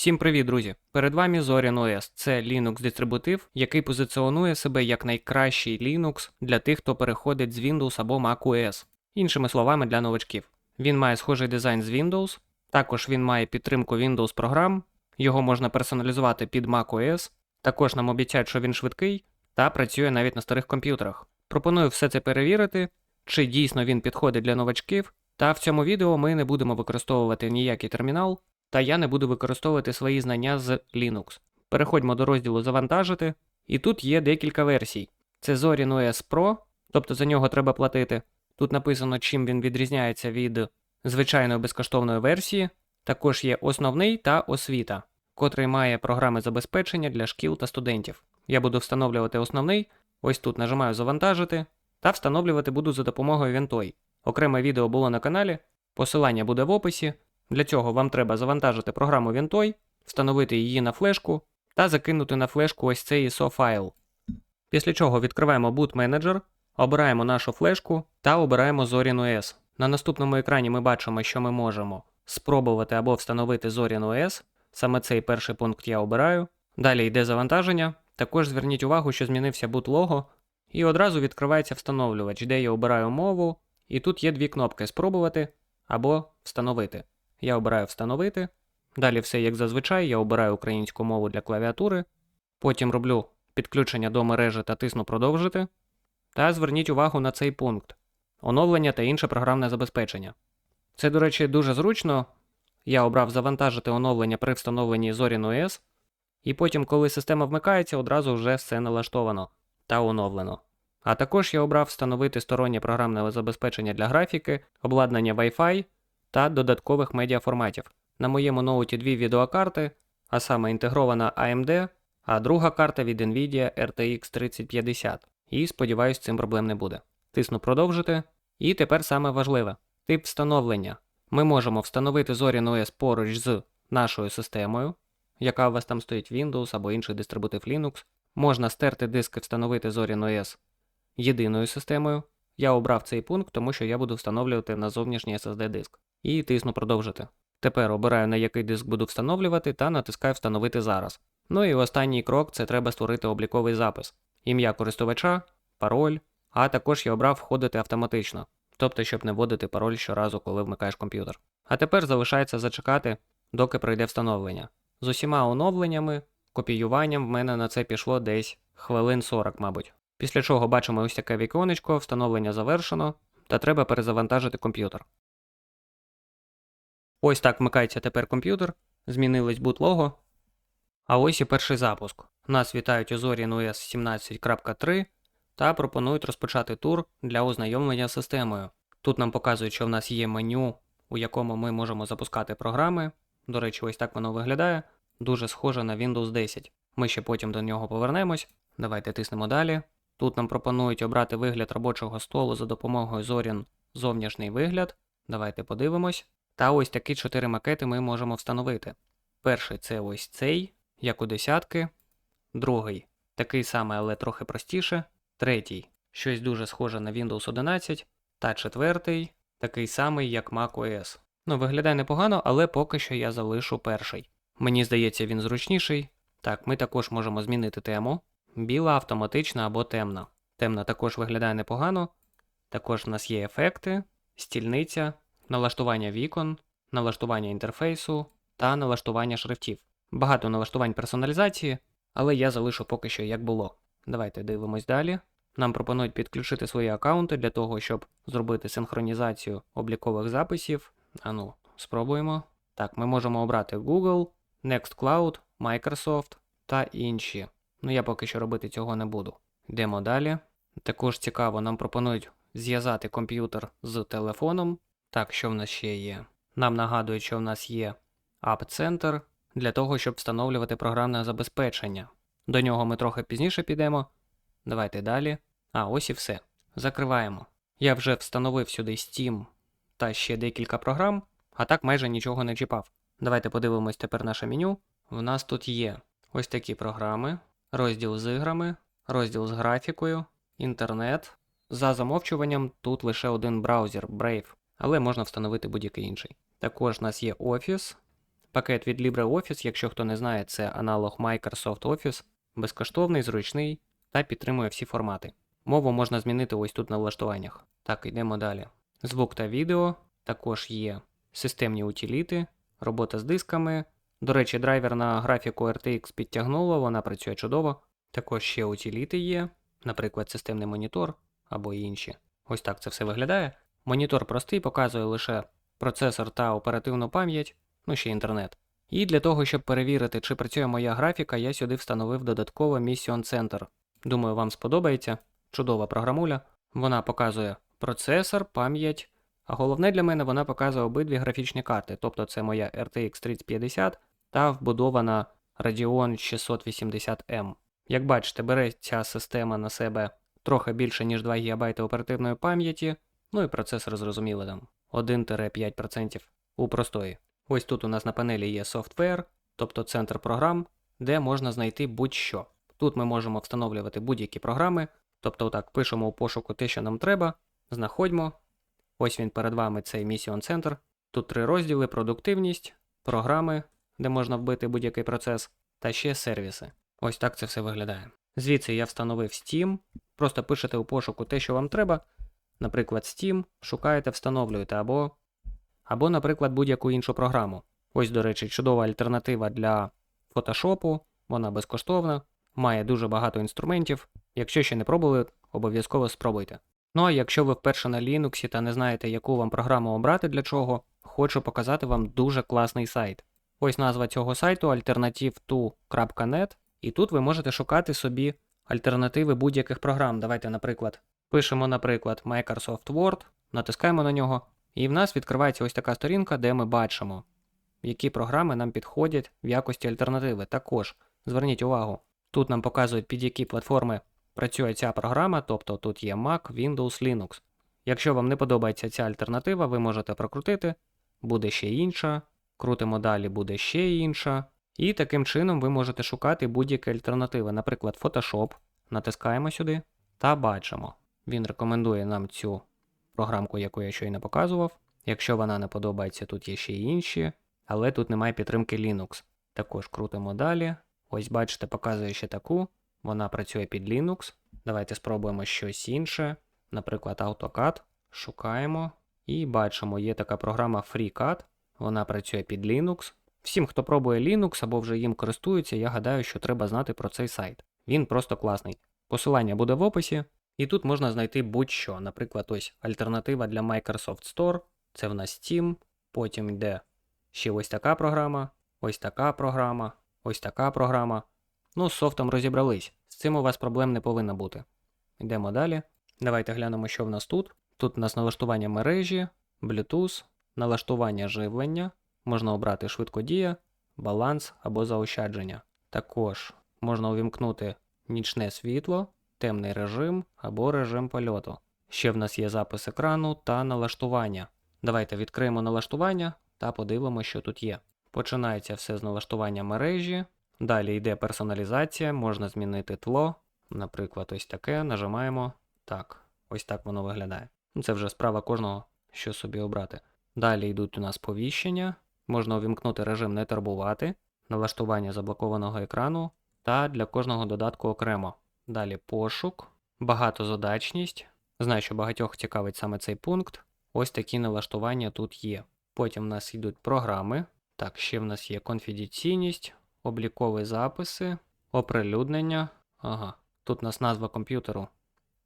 Всім привіт, друзі! Перед вами Zorin OS. Це Linux дистрибутив, який позиціонує себе як найкращий Linux для тих, хто переходить з Windows або Mac OS. Іншими словами, для новачків. Він має схожий дизайн з Windows, також він має підтримку Windows програм, його можна персоналізувати під Mac OS, також нам обіцяють, що він швидкий та працює навіть на старих комп'ютерах. Пропоную все це перевірити, чи дійсно він підходить для новачків. Та в цьому відео ми не будемо використовувати ніякий термінал, та я не буду використовувати свої знання з Linux. Переходьмо до розділу Завантажити, і тут є декілька версій. Це Zorin OS Pro, тобто за нього треба платити. Тут написано, чим він відрізняється від звичайної безкоштовної версії. Також є основний та освіта, котрий має програми забезпечення для шкіл та студентів. Я буду встановлювати основний, ось тут нажимаю Завантажити, та встановлювати буду за допомогою Ventoy. Окреме відео було на каналі, посилання буде в описі. Для цього вам треба завантажити програму Ventoy, встановити її на флешку та закинути на флешку ось цей ISO файл. Після чого відкриваємо Boot Manager, обираємо нашу флешку та обираємо Zorin OS. На наступному екрані ми бачимо, що ми можемо спробувати або встановити Zorin OS. Саме цей перший пункт я обираю. Далі йде завантаження. Також зверніть увагу, що змінився boot лого, і одразу відкривається встановлювач, де я обираю мову, і тут є дві кнопки Спробувати або Встановити. Я обираю Встановити. Далі все як зазвичай, я обираю українську мову для клавіатури. Потім роблю підключення до мережі та тисну Продовжити. Та зверніть увагу на цей пункт: оновлення та інше програмне забезпечення. Це, до речі, дуже зручно. Я обрав завантажити оновлення при встановленні Zorin OS, і потім, коли система вмикається, одразу вже все налаштовано та оновлено. А також я обрав встановити стороннє програмне забезпечення для графіки, обладнання Wi-Fi та додаткових медіаформатів. На моєму ноуті дві відеокарти, а саме інтегрована AMD, а друга карта від Nvidia RTX 3050. І сподіваюсь, цим проблем не буде. Тисну продовжити. І тепер саме важливе: тип встановлення. Ми можемо встановити Zorin OS поруч з нашою системою, яка у вас там стоїть Windows або інший дистрибутив Linux. Можна стерти диск і встановити Zorin OS єдиною системою. Я обрав цей пункт, тому що я буду встановлювати на зовнішній SSD диск. І тисну продовжити. Тепер обираю на який диск буду встановлювати та натискаю Встановити зараз. Ну і останній крок це треба створити обліковий запис, ім'я користувача, пароль, а також я обрав входити автоматично, тобто, щоб не вводити пароль щоразу, коли вмикаєш комп'ютер. А тепер залишається зачекати, доки пройде встановлення. З усіма оновленнями, копіюванням в мене на це пішло десь хвилин 40, мабуть. Після чого бачимо ось таке віконечко, встановлення завершено, та треба перезавантажити комп'ютер. Ось так вмикається тепер комп'ютер, змінилось boot лого. А ось і перший запуск. Нас вітають у Zorin OS 17.3 та пропонують розпочати тур для ознайомлення з системою. Тут нам показують, що в нас є меню, у якому ми можемо запускати програми. До речі, ось так воно виглядає. Дуже схоже на Windows 10. Ми ще потім до нього повернемось. Давайте тиснемо далі. Тут нам пропонують обрати вигляд робочого столу за допомогою Zorin зовнішній вигляд. Давайте подивимось. Та ось такі чотири макети ми можемо встановити. Перший це ось цей, як у десятки. Другий такий самий, але трохи простіше. Третій щось дуже схоже на Windows 11. Та четвертий такий самий, як Mac OS. Ну, виглядає непогано, але поки що я залишу перший. Мені здається, він зручніший. Так, ми також можемо змінити тему. Біла, автоматична або темна. Темна також виглядає непогано. Також в нас є ефекти, стільниця, налаштування вікон, налаштування інтерфейсу та налаштування шрифтів. Багато налаштувань персоналізації, але я залишу поки що як було. Давайте дивимось далі. Нам пропонують підключити свої аккаунти для того, щоб зробити синхронізацію облікових записів. Ану, спробуємо. Так, ми можемо обрати Google, Nextcloud, Microsoft та інші. Ну я поки що робити цього не буду. Йдемо далі. Також цікаво, нам пропонують зв'язати комп'ютер з телефоном. Так, що в нас ще є? Нам нагадують, що в нас є App Center для того, щоб встановлювати програмне забезпечення. До нього ми трохи пізніше підемо. Давайте далі. А, ось і все. Закриваємо. Я вже встановив сюди Steam та ще декілька програм, а так майже нічого не чіпав. Давайте подивимось тепер наше меню. В нас тут є ось такі програми, розділ з іграми, розділ з графікою, інтернет. За замовчуванням тут лише один браузер Brave, але можна встановити будь-який інший. Також у нас є Office, Пакет від LibreOffice, якщо хто не знає, це аналог Microsoft Office, безкоштовний, зручний та підтримує всі формати. Мову можна змінити ось тут на влаштуваннях. Так, йдемо далі. Звук та відео, також є системні утиліти, робота з дисками. До речі, драйвер на графіку RTX підтягнуло, вона працює чудово. Також ще утиліти є, наприклад, системний монітор або інші. Ось так це все виглядає. Монітор простий, показує лише процесор та оперативну пам'ять, ну ще інтернет. І для того, щоб перевірити, чи працює моя графіка, я сюди встановив додатково Mission Center. Думаю, вам сподобається. Чудова програмуля. Вона показує процесор, пам'ять, а головне для мене вона показує обидві графічні карти, тобто це моя RTX 3050 та вбудована Radeon 680M. Як бачите, бере ця система на себе трохи більше, ніж 2 ГБ оперативної пам'яті, ну і процесор зрозуміло там 1-5% у простої. Ось тут у нас на панелі є софтвер, тобто центр програм, де можна знайти будь-що. Тут ми можемо встановлювати будь-які програми, тобто отак пишемо у пошуку те, що нам треба, знаходьмо. Ось він перед вами цей Mission Center. Тут три розділи: продуктивність, програми, де можна вбити будь-який процес, та ще сервіси. Ось так це все виглядає. Звідси я встановив Steam, просто пишете у пошуку те, що вам треба. Наприклад, Steam, шукаєте, встановлюєте, або, або наприклад, будь-яку іншу програму. Ось, до речі, чудова альтернатива для Photoshop, вона безкоштовна, має дуже багато інструментів. Якщо ще не пробували, обов'язково спробуйте. Ну а якщо ви вперше на Linux та не знаєте, яку вам програму обрати для чого, хочу показати вам дуже класний сайт. Ось назва цього сайту alternative2.net, і тут ви можете шукати собі альтернативи будь-яких програм. Давайте, наприклад, пишемо, наприклад, Microsoft Word, натискаємо на нього, і в нас відкривається ось така сторінка, де ми бачимо, які програми нам підходять в якості альтернативи. Також зверніть увагу, тут нам показують, під які платформи працює ця програма, тобто тут є Mac, Windows, Linux. Якщо вам не подобається ця альтернатива, ви можете прокрутити, буде ще інша, крутимо далі, буде ще інша. І таким чином ви можете шукати будь-які альтернативи, наприклад, Photoshop, натискаємо сюди та бачимо. Він рекомендує нам цю програмку, яку я щойно показував. Якщо вона не подобається, тут є ще й інші, але тут немає підтримки Linux. Також крутимо далі. Ось бачите, показує ще таку. Вона працює під Linux. Давайте спробуємо щось інше. Наприклад, AutoCAD. Шукаємо. І бачимо, є така програма FreeCAD. Вона працює під Linux. Всім, хто пробує Linux або вже їм користується, я гадаю, що треба знати про цей сайт. Він просто класний. Посилання буде в описі, і тут можна знайти будь-що. Наприклад, ось альтернатива для Microsoft Store. Це в нас Steam. Потім йде ще ось така програма, ось така програма, ось така програма. Ну, з софтом розібрались. З цим у вас проблем не повинно бути. Йдемо далі. Давайте глянемо, що в нас тут. Тут у нас налаштування мережі, Bluetooth, налаштування живлення. Можна обрати швидкодія, баланс або заощадження. Також можна увімкнути нічне світло, темний режим або режим польоту. Ще в нас є запис екрану та налаштування. Давайте відкриємо налаштування та подивимося, що тут є. Починається все з налаштування мережі. Далі йде персоналізація, можна змінити тло. Наприклад, ось таке. Нажимаємо. Так, ось так воно виглядає. Ну, Це вже справа кожного, що собі обрати. Далі йдуть у нас повіщення. Можна увімкнути режим не турбувати, налаштування заблокованого екрану та для кожного додатку окремо. Далі пошук, багатозадачність. Знаю, що багатьох цікавить саме цей пункт. Ось такі налаштування тут є. Потім в нас йдуть програми. Так, ще в нас є конфіденційність, облікові записи, оприлюднення. Ага, тут у нас назва комп'ютеру.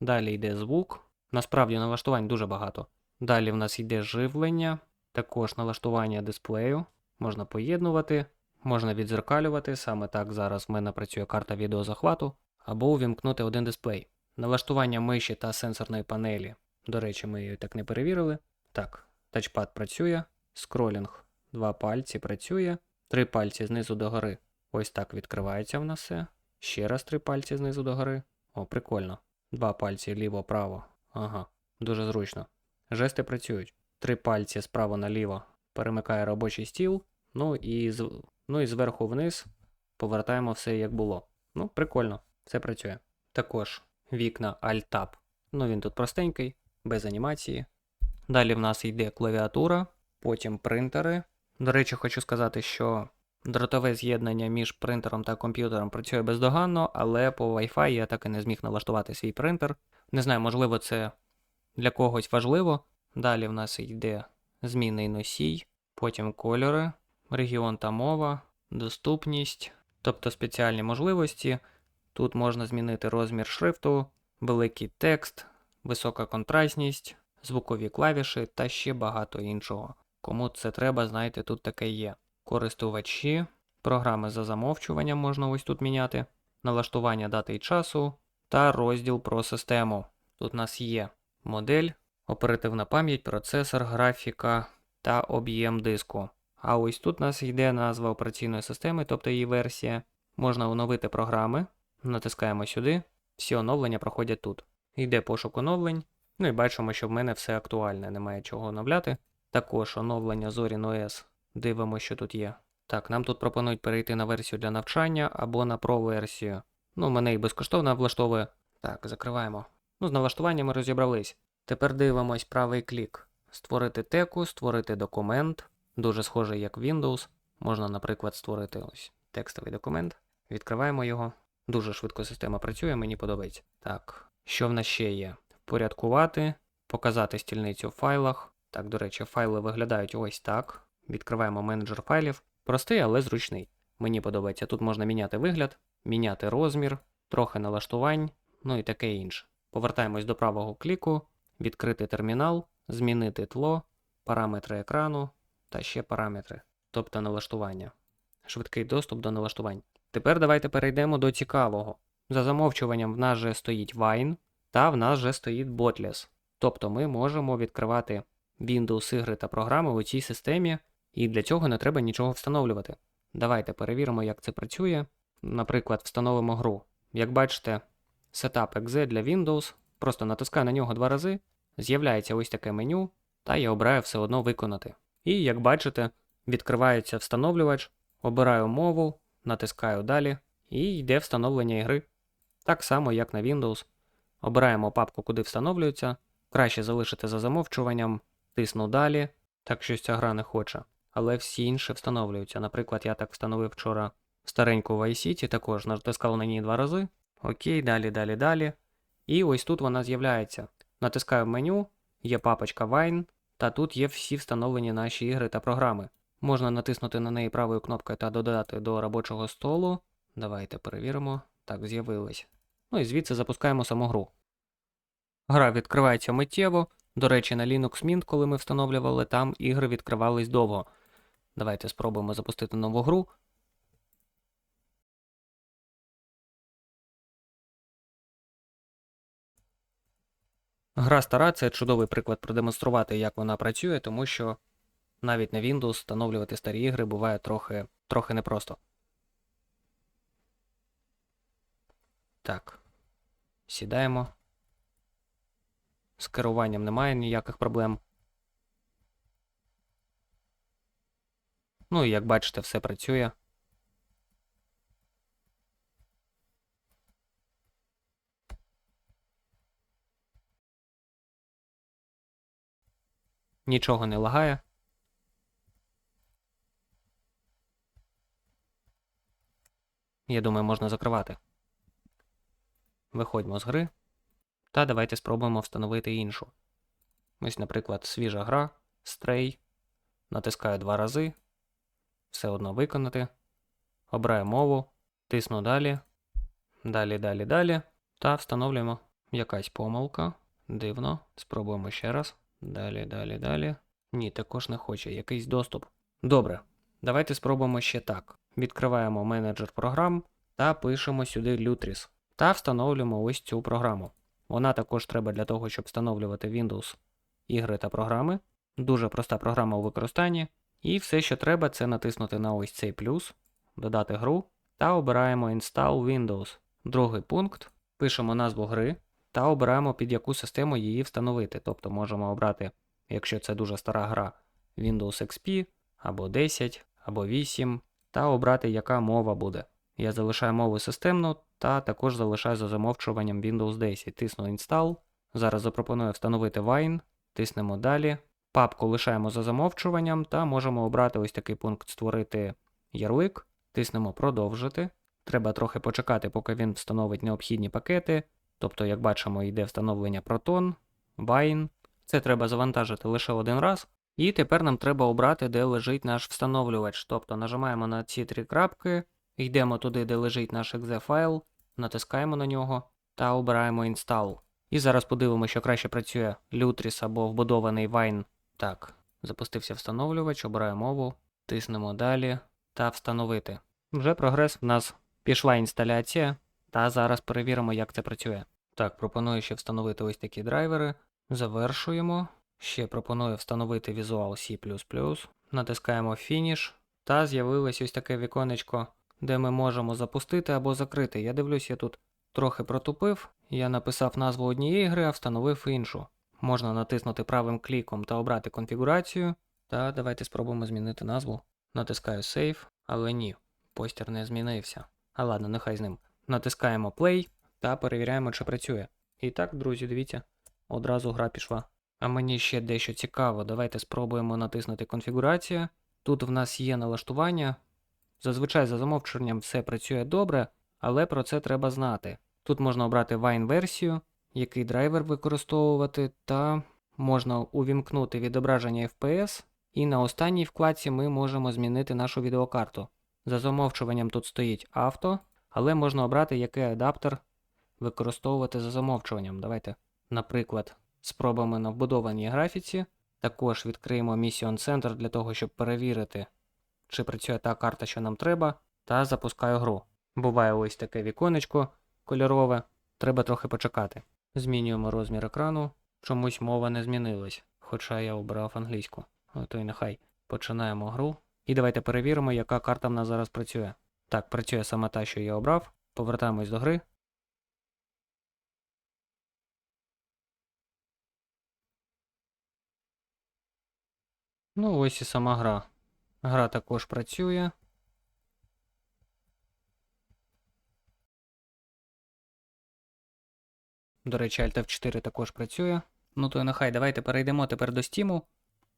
Далі йде звук. Насправді налаштувань дуже багато. Далі в нас йде живлення, також налаштування дисплею. Можна поєднувати, можна відзеркалювати. Саме так зараз в мене працює карта відеозахвату, або увімкнути один дисплей. Налаштування миші та сенсорної панелі. До речі, ми її так не перевірили. Так, тачпад працює, скролінг, два пальці працює, три пальці знизу до гори. Ось так відкривається в нас все. Ще раз три пальці знизу до гори. О, прикольно. Два пальці ліво-право. Ага, дуже зручно. Жести працюють. Три пальці справа наліво перемикає робочий стіл. Ну і з... ну і зверху вниз повертаємо все як було. Ну, прикольно, все працює. Також вікна Alt-Tab. Ну він тут простенький, без анімації. Далі в нас йде клавіатура, потім принтери. До речі, хочу сказати, що дротове з'єднання між принтером та комп'ютером працює бездоганно, але по Wi-Fi я так і не зміг налаштувати свій принтер. Не знаю, можливо, це для когось важливо. Далі в нас йде змінний носій, потім кольори, регіон та мова, доступність, тобто спеціальні можливості. Тут можна змінити розмір шрифту, великий текст, висока контрастність, звукові клавіші та ще багато іншого. Кому це треба, знаєте, тут таке є. Користувачі, програми за замовчуванням можна ось тут міняти, налаштування дати і часу та розділ про систему. Тут у нас є модель, оперативна пам'ять, процесор, графіка та об'єм диску. А ось тут у нас йде назва операційної системи, тобто її версія. Можна оновити програми, натискаємо сюди, всі оновлення проходять тут. Йде пошук оновлень. Ну і бачимо, що в мене все актуальне, немає чого оновляти. Також оновлення Zorin OS. Дивимося, що тут є. Так, нам тут пропонують перейти на версію для навчання або на Pro-версію. Ну, мене і безкоштовно влаштовує. Так, закриваємо. Ну, з налаштуваннями розібрались. Тепер дивимось правий клік. Створити теку, створити документ. Дуже схожий як Windows. Можна, наприклад, створити ось текстовий документ. Відкриваємо його. Дуже швидко система працює, мені подобається. Так, що в нас ще є? Впорядкувати, показати стільницю в файлах. Так, до речі, файли виглядають ось так. Відкриваємо менеджер файлів. Простий, але зручний. Мені подобається. Тут можна міняти вигляд, міняти розмір, трохи налаштувань, ну і таке інше. Повертаємось до правого кліку, відкрити термінал, змінити тло, параметри екрану та ще параметри, тобто налаштування. Швидкий доступ до налаштувань. Тепер давайте перейдемо до цікавого. За замовчуванням в нас же стоїть Wine, та в нас же стоїть Botless. Тобто ми можемо відкривати Windows ігри та програми у цій системі, і для цього не треба нічого встановлювати. Давайте перевіримо, як це працює. Наприклад, встановимо гру. Як бачите, Setup .exe для Windows, просто натискаю на нього два рази, з'являється ось таке меню, та я обираю все одно виконати. І як бачите, відкривається встановлювач, обираю мову, натискаю далі, і йде встановлення ігри. Так само, як на Windows. Обираємо папку, куди встановлюється. Краще залишити за замовчуванням, тисну далі, так щось ця гра не хоче. Але всі інші встановлюються. Наприклад, я так встановив вчора стареньку Vice City, також натискав на ній два рази. Окей, далі, далі, далі. І ось тут вона з'являється. Натискаю меню, є папочка Wine, та тут є всі встановлені наші ігри та програми. Можна натиснути на неї правою кнопкою та додати до робочого столу. Давайте перевіримо. Так, з'явилось. Ну і звідси запускаємо саму гру. Гра відкривається миттєво. До речі, на Linux Mint, коли ми встановлювали, там ігри відкривались довго. Давайте спробуємо запустити нову гру. Гра стара це чудовий приклад продемонструвати, як вона працює, тому що навіть на Windows встановлювати старі ігри буває трохи, трохи непросто. Так. Сідаємо. З керуванням немає ніяких проблем. Ну і як бачите, все працює. Нічого не лагає. Я думаю, можна закривати. Виходьмо з гри. Та давайте спробуємо встановити іншу. Ось, наприклад, свіжа гра, Stray. Натискаю два рази. Все одно виконати. Обираю мову, тисну далі. Далі, далі, далі. Та встановлюємо якась помилка. Дивно. Спробуємо ще раз. Далі, далі, далі. Ні, також не хоче. Якийсь доступ. Добре. Давайте спробуємо ще так. Відкриваємо менеджер програм та пишемо сюди Lutris. Та встановлюємо ось цю програму. Вона також треба для того, щоб встановлювати Windows ігри та програми. Дуже проста програма у використанні. І все, що треба, це натиснути на ось цей плюс, додати гру та обираємо Install Windows. Другий пункт. Пишемо назву гри та обираємо під яку систему її встановити. Тобто можемо обрати, якщо це дуже стара гра, Windows XP або 10, або 8, та обрати, яка мова буде. Я залишаю мову системну та також залишаю за замовчуванням Windows 10. Тисну Install. Зараз запропоную встановити Wine, тиснемо далі. Папку лишаємо за замовчуванням та можемо обрати ось такий пункт створити ярлик, тиснемо продовжити. Треба трохи почекати, поки він встановить необхідні пакети. Тобто, як бачимо, йде встановлення Proton, Wine. Це треба завантажити лише один раз. І тепер нам треба обрати, де лежить наш встановлювач. Тобто нажимаємо на ці три крапки, йдемо туди, де лежить наш exe файл, натискаємо на нього та обираємо Install. І зараз подивимося, що краще працює Lutris або вбудований Wine. Так, запустився встановлювач, обираю мову, тиснемо далі та встановити. Вже прогрес в нас пішла інсталяція, та зараз перевіримо, як це працює. Так, пропоную ще встановити ось такі драйвери. Завершуємо. Ще пропоную встановити Visual C. Натискаємо Finish. Та з'явилось ось таке віконечко, де ми можемо запустити або закрити. Я дивлюсь, я тут трохи протупив. Я написав назву однієї гри, а встановив іншу. Можна натиснути правим кліком та обрати конфігурацію. Та давайте спробуємо змінити назву. Натискаю Save, але ні, постер не змінився. А ладно, нехай з ним. Натискаємо Play та перевіряємо, чи працює. І так, друзі, дивіться, одразу гра пішла. А мені ще дещо цікаво. Давайте спробуємо натиснути конфігурація. Тут в нас є налаштування. Зазвичай за замовчуванням все працює добре, але про це треба знати. Тут можна обрати Wine версію, який драйвер використовувати, та можна увімкнути відображення FPS, і на останній вкладці ми можемо змінити нашу відеокарту. За замовчуванням тут стоїть авто, але можна обрати, який адаптер використовувати за замовчуванням. Давайте, наприклад, спробуємо на вбудованій графіці. Також відкриємо Mission Center для того, щоб перевірити, чи працює та карта, що нам треба, та запускаю гру. Буває ось таке віконечко кольорове, треба трохи почекати. Змінюємо розмір екрану, чомусь мова не змінилась, хоча я обрав англійську. Ото й нехай. Починаємо гру. І давайте перевіримо, яка карта в нас зараз працює. Так, працює саме та, що я обрав. Повертаємось до гри. Ну, ось і сама гра. Гра також працює. До речі, Alt F4 також працює. Ну то й нехай давайте перейдемо тепер до Steam.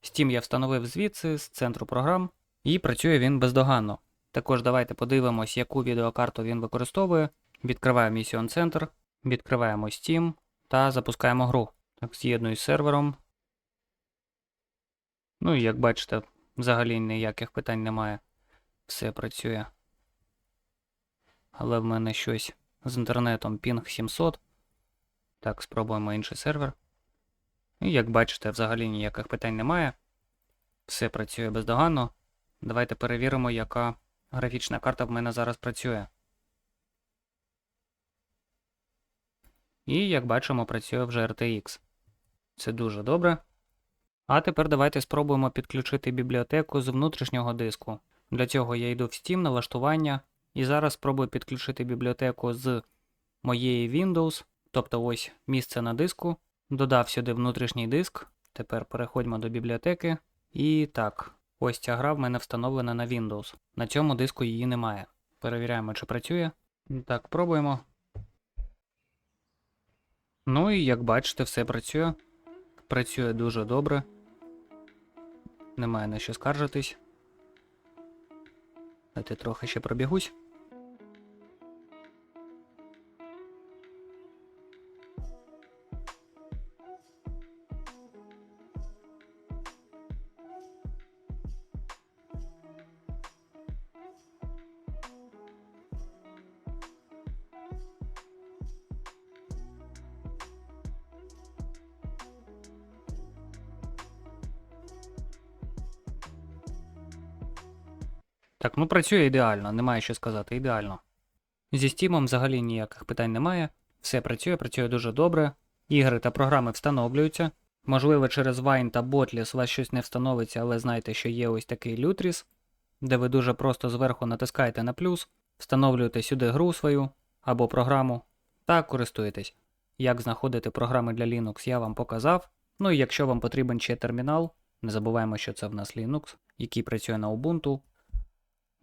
Steam я встановив звідси, з центру програм, і працює він бездоганно. Також давайте подивимось, яку відеокарту він використовує. Відкриваємо Mission Center, відкриваємо Steam та запускаємо гру. Так, з'єднуюсь з сервером. Ну і як бачите, взагалі ніяких питань немає. Все працює. Але в мене щось з інтернетом пінг 700. Так, спробуємо інший сервер. І як бачите, взагалі ніяких питань немає. Все працює бездоганно. Давайте перевіримо, яка графічна карта в мене зараз працює. І, як бачимо, працює вже RTX. Це дуже добре. А тепер давайте спробуємо підключити бібліотеку з внутрішнього диску. Для цього я йду в Steam, налаштування, і зараз спробую підключити бібліотеку з моєї Windows, тобто ось місце на диску. Додав сюди внутрішній диск. Тепер переходьмо до бібліотеки. І так, ось ця гра в мене встановлена на Windows. На цьому диску її немає. Перевіряємо, чи працює. Так, пробуємо. Ну і як бачите, все працює. Працює дуже добре. Немає на що скаржитись. Дайте трохи ще пробігусь. Так, ну працює ідеально, немає що сказати, ідеально. Зі Steam взагалі ніяких питань немає. Все працює, працює дуже добре. Ігри та програми встановлюються. Можливо, через Wine та Botless у вас щось не встановиться, але знайте, що є ось такий Lutris, де ви дуже просто зверху натискаєте на плюс, встановлюєте сюди гру свою або програму та користуєтесь. Як знаходити програми для Linux, я вам показав. Ну і якщо вам потрібен ще термінал, не забуваємо, що це в нас Linux, який працює на Ubuntu.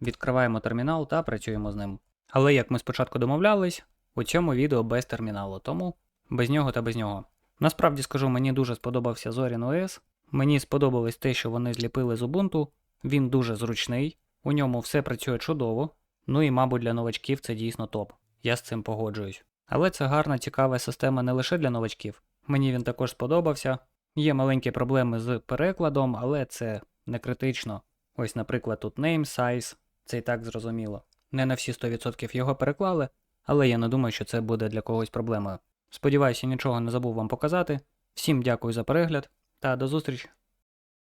Відкриваємо термінал та працюємо з ним. Але як ми спочатку домовлялись, у цьому відео без терміналу, тому без нього та без нього. Насправді скажу, мені дуже сподобався Zorin OS. Мені сподобалось те, що вони зліпили з Ubuntu. Він дуже зручний, у ньому все працює чудово. Ну і, мабуть, для новачків це дійсно топ. Я з цим погоджуюсь. Але це гарна, цікава система не лише для новачків. Мені він також сподобався. Є маленькі проблеми з перекладом, але це не критично. Ось, наприклад, тут name, size, це і так зрозуміло. Не на всі 100% його переклали, але я не думаю, що це буде для когось проблемою. Сподіваюся, нічого не забув вам показати. Всім дякую за перегляд та до зустрічі!